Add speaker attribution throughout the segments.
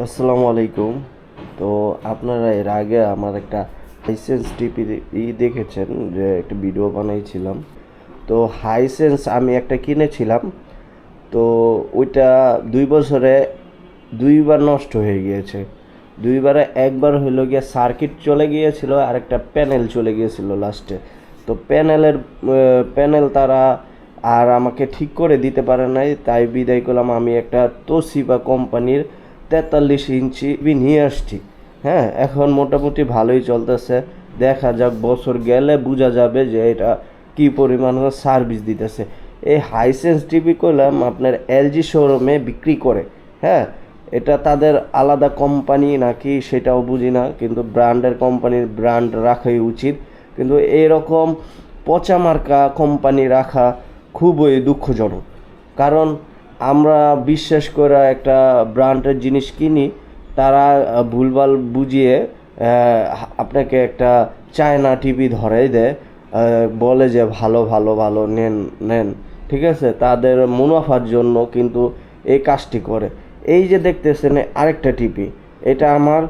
Speaker 1: আসসালামু আলাইকুম। তো আপনারা এর আগে আমার একটা হাইসেন্স টিপি দেখেছেন, যে একটা ভিডিও বানাইছিলাম। তো হাইসেন্স আমি একটা কিনেছিলাম। তো ওইটা দুই বছরে দুইবার নষ্ট হয়ে গিয়েছে। দুইবারে একবার হইল গিয়ে সার্কিট চলে গিয়েছিল আর একটা প্যানেল চলে গিয়েছিল লাস্টে তো প্যানেলের প্যানেল তারা আর আমাকে ঠিক করে দিতে পারে নাই। তাই বিদায় করলাম আমি একটা তোসিবা কোম্পানির তেতাল্লিশ ইঞ্চি টিভি নিয়ে আসছি। হ্যাঁ এখন মোটামুটি ভালোই চলতেছে। দেখা যাক বছর গেলে বোঝা যাবে যে এটা কি পরিমাণ সার্ভিস দিতেছে। এই হাইসেন্স টিভি করলাম আপনার এলজি শোরুমে বিক্রি করে। হ্যাঁ এটা তাদের আলাদা কোম্পানি নাকি সেটাও বুঝি না, কিন্তু ব্র্যান্ডের কোম্পানির ব্র্যান্ড রাখাই উচিত। কিন্তু এরকম পচা মার্কা কোম্পানি রাখা খুবই দুঃখজনক। কারণ আমরা বিশ্বাস করে একটা ব্র্যান্ডের জিনিস কিনি, তারা ভুলভাল বুঝিয়ে আপনাকে একটা চায়না টিভি ধরাই দেয় বলে যে ভালো ভালো ভালো, নেন নেন, ঠিক আছে? তাদের মুনাফার জন্য কিন্তু এই কাজটি করে। এই যে দেখতেছেন, আরেকটা টিভি, এটা আমার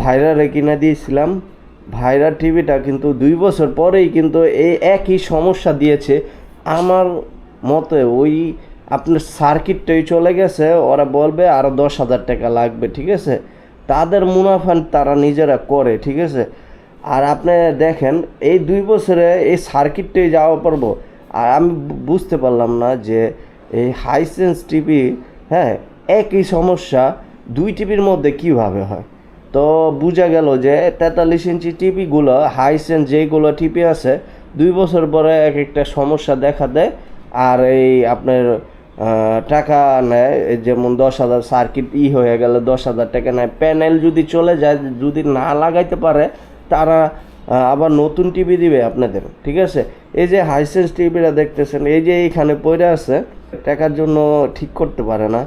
Speaker 1: ভাইরারে কিনে দিয়েছিলাম। ভাইরা টিভিটা কিন্তু দুই বছর পরেই কিন্তু এই একই সমস্যা দিয়েছে। আমার মতে ওই আপনার সার্কিটটাই চলে গেছে, ওরা বলবে আরও দশ হাজার টাকা লাগবে, ঠিক আছে? তাদের মুনাফা তারা নিজেরা করে, ঠিক আছে? আর আপনি দেখেন, এই দুই বছরে এই সার্কিটটাই যাওয়া পারব। আর আমি বুঝতে পারলাম না যে এই হাইসেন্স টিভি হ্যাঁ একই সমস্যা দুই টিভির মধ্যে কীভাবে হয়? তো বোঝা গেল যে তেতাল্লিশ ইঞ্চি টিভিগুলো হাইসেন্স যেগুলো টিভি আছে, দুই বছর পরে এক একটা সমস্যা দেখা দেয়। আর এই আপনার টাকা নেয় যেমন দশ হাজার সার্কিট ই হয়ে গেলে দশ হাজার টাকা নেয়। প্যানেল যদি চলে যায়, যদি না লাগাইতে পারে, তারা আবার নতুন টিভি দিবে আপনাদের, ঠিক আছে? এই যে হাইসেন্স টিভিটা দেখতেছেন, এই যে এইখানে পড়ে আছে, টাকার জন্য ঠিক করতে পারে না।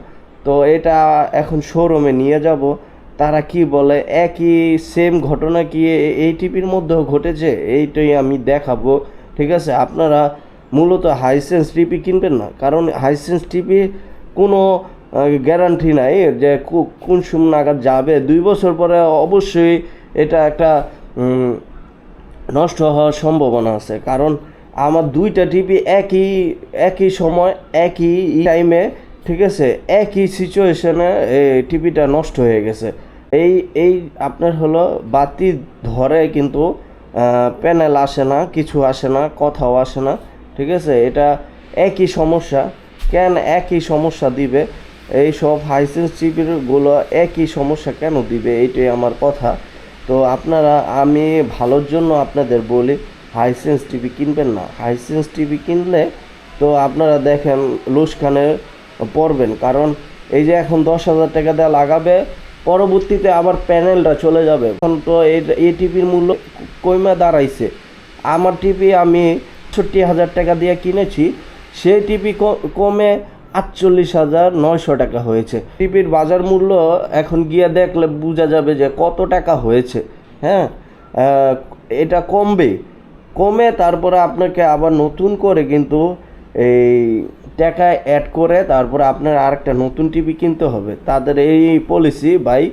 Speaker 1: তো এটা এখন শোরুমে নিয়ে যাব, তারা কি বলে, একই সেম ঘটনা কি এই টিভির মধ্যেও ঘটেছে? এইটাই আমি দেখাবো, ঠিক আছে? আপনারা মূলত হাইসেন্স টিপি কিনবেন না। কারণ হাইসেন্স টিপি কোনো গ্যারান্টি নাই যে কোন সময় নাগাদ যাবে। দুই বছর পরে অবশ্যই এটা একটা নষ্ট হওয়ার সম্ভাবনা আছে। কারণ আমার দুইটা টিপি একই একই সময়, একই টাইমে ঠিক আছে? একই সিচুয়েশনে টিভিটা নষ্ট হয়ে গেছে। এই এই আপনার হলো বাতি ধরে কিন্তু প্যানেল আসে না, কিছু আসে না, কথাও আসে না। ঠিক আছে? এটা একই সমস্যা। কেন একই সমস্যা দিবে? এই সব হাইসেন্স টিভিগুলো একই সমস্যা কেন দিবে? এইটাই আমার কথা। তো আপনারা, আমি ভালোর জন্য আপনাদের বলি হাইসেন্স টিভি কিনবেন না। হাইসেন্স টিভি কিনলে তো আপনারা দেখেন লুসখানে পড়বেন। কারণ এই যে এখন দশ হাজার টাকা দেওয়া লাগাবে, পরবর্তীতে আবার প্যানেলটা চলে যাবে। এখন তো এই টিভির মূল্য কইমা দাঁড়াইছে। আমার টিভি আমি ষট্টি হাজার টাকা দিয়ে কিনেছি, সেই টিভি কমে আটচল্লিশ হাজার নয়শো টাকা হয়েছে। টিভির বাজার মূল্য এখন গিয়ে দেখলে বোঝা যাবে যে কত টাকা হয়েছে হ্যাঁ? এটা কমবে। কমে তারপরে আপনাকে আবার নতুন করে কিন্তু এই টাকা অ্যাড করে তারপরে আপনার আরেকটা নতুন টিভি কিনতে হবে। তাদের এই পলিসি ভাই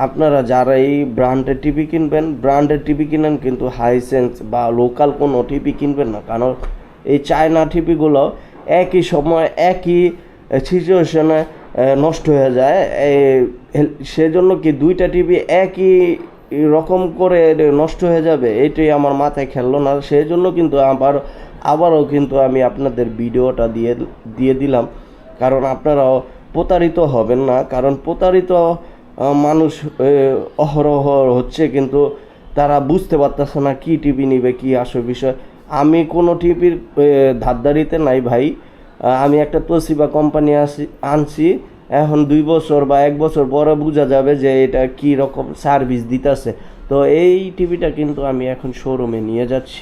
Speaker 1: আপনারা যারা এই ব্র্যান্ডের টিভি কিনবেন ব্র্যান্ডের টিভি কিনেন কিন্তু হাইসেন্স বা লোকাল কোনো টিভি কিনবেন না। কারণ এই চায়না টিভিগুলো একই সময়, একই সিচুয়েশনে নষ্ট হয়ে যায়। এই- সেজন্য কি দুইটা টিভি একই রকম করে নষ্ট হয়ে যাবে? এটাই আমার মাথায় খেললো না। সেই জন্য কিন্তু আবার, আবারও কিন্তু আমি আপনাদের ভিডিওটা দিয়ে দিয়ে দিলাম। কারণ আপনারাও প্রতারিত হবেন না। কারণ প্রতারিত মানুষ অহরহ হচ্ছে, কিন্তু তারা বুঝতে পারতেছে না কী টিভি নিবে, কী আসল বিষয়। আমি কোনো টিভির ধারদারিতে নাই ভাই। আমি একটা তোসিবা কোম্পানি আসি, আনছি। এখন দুই বছর বা এক বছর পরে বোঝা যাবে যে এটা কি রকম সার্ভিস দিতেছে। তো এই টিভিটা কিন্তু আমি এখন শোরুমে নিয়ে যাচ্ছি।